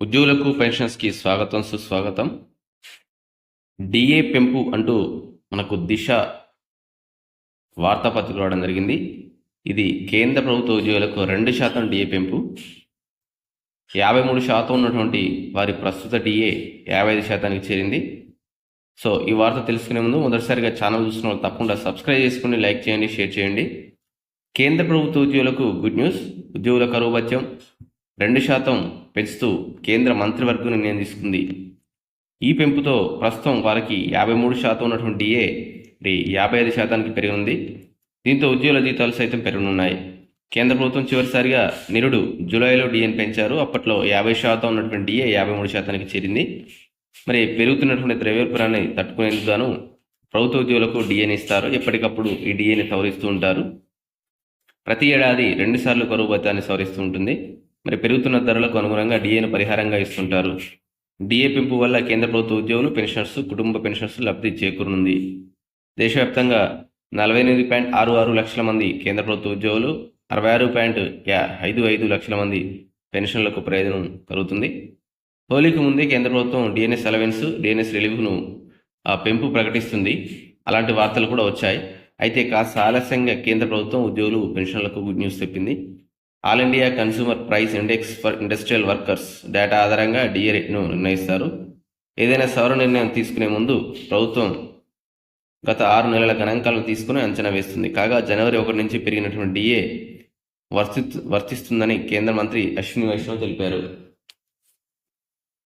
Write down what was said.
ఉద్యోగులకు పెన్షన్స్కి స్వాగతం సుస్వాగతం. డిఏ పెంపు అంటూ మనకు దిశ వార్తాపత్రిక రావడం జరిగింది. ఇది కేంద్ర ప్రభుత్వ ఉద్యోగులకు రెండు శాతం డిఏ పెంపు. యాభై మూడు శాతం ఉన్నటువంటి వారి ప్రస్తుత డిఏ యాభై ఐదు శాతానికి చేరింది. సో ఈ వార్త తెలుసుకునే ముందు మొదటిసారిగా ఛానల్ చూసిన వాళ్ళు తప్పకుండా సబ్స్క్రైబ్ చేసుకుని లైక్ చేయండి షేర్ చేయండి. కేంద్ర ప్రభుత్వ ఉద్యోగులకు గుడ్ న్యూస్ ఉద్యోగుల కరువు భత్యం రెండు శాతం పెంచుతూ కేంద్ర మంత్రివర్గం నిర్ణయం తీసుకుంది. ఈ పెంపుతో ప్రస్తుతం వారికి యాభై మూడు శాతం ఉన్నటువంటి డిఏ యాభై ఐదు శాతానికి పెరిగింది దీంతో ఉద్యోగుల జీతాలు సైతం పెరగనున్నాయి. కేంద్ర ప్రభుత్వం చివరిసారిగా నిరుడు జూలైలో డిఎన్ పెంచారు. అప్పట్లో యాభై శాతం ఉన్నటువంటి డిఏ యాభై మూడు శాతానికి చేరింది. మరి పెరుగుతున్నటువంటి ద్రవ్యోల్బణాన్ని తట్టుకునేందుకు గాను ప్రభుత్వ ఉద్యోగులకు డిఎన్ ఇస్తారు. ఎప్పటికప్పుడు ఈ డిఏని సవరిస్తూ ఉంటారు. ప్రతి ఏడాది రెండుసార్లు కరువు భత్యాన్ని సవరిస్తూ ఉంటుంది. మరి పెరుగుతున్న ధరలకు అనుగుణంగా డిఏను పరిహారంగా ఇస్తుంటారు. డిఏ పెంపు వల్ల కేంద్ర ప్రభుత్వ ఉద్యోగులు పెన్షనర్స్ కుటుంబ పెన్షనర్స్ లబ్ధి చేకూరనుంది. దేశవ్యాప్తంగా నలభై ఎనిమిది పాయింట్ ఆరు ఆరు లక్షల మంది కేంద్ర ప్రభుత్వ ఉద్యోగులు అరవై ఆరు పాయింట్ ఐదు ఐదు లక్షల మంది పెన్షన్లకు ప్రయోజనం కలుగుతుంది. హోలీకి ముందే కేంద్ర ప్రభుత్వం డిఎన్ఎస్ అలవెన్స్ డిఎన్ఎస్ రిలీఫ్ను ఆ, పెంపు ప్రకటిస్తుంది. అలాంటి వార్తలు కూడా వచ్చాయి. అయితే కాస్త ఆలస్యంగా కేంద్ర ప్రభుత్వం ఉద్యోగులు పెన్షన్లకు గుడ్ న్యూస్ చెప్పింది. All India consumer price index for industrial workers data ఆధారంగా డిఏ రేట్ను నిర్ణయిస్తారు. ఏదైనా సవర నిర్ణయం తీసుకునే ముందు ప్రభుత్వం గత ఆరు నెలల గణాంకాలను తీసుకుని అంచనా వేస్తుంది. కాగా జనవరి ఒకటి నుంచి పెరిగినటువంటి డిఏ వర్తి వర్తిస్తుందని కేంద్ర మంత్రి అశ్విని వైష్ణవ్ తెలిపారు.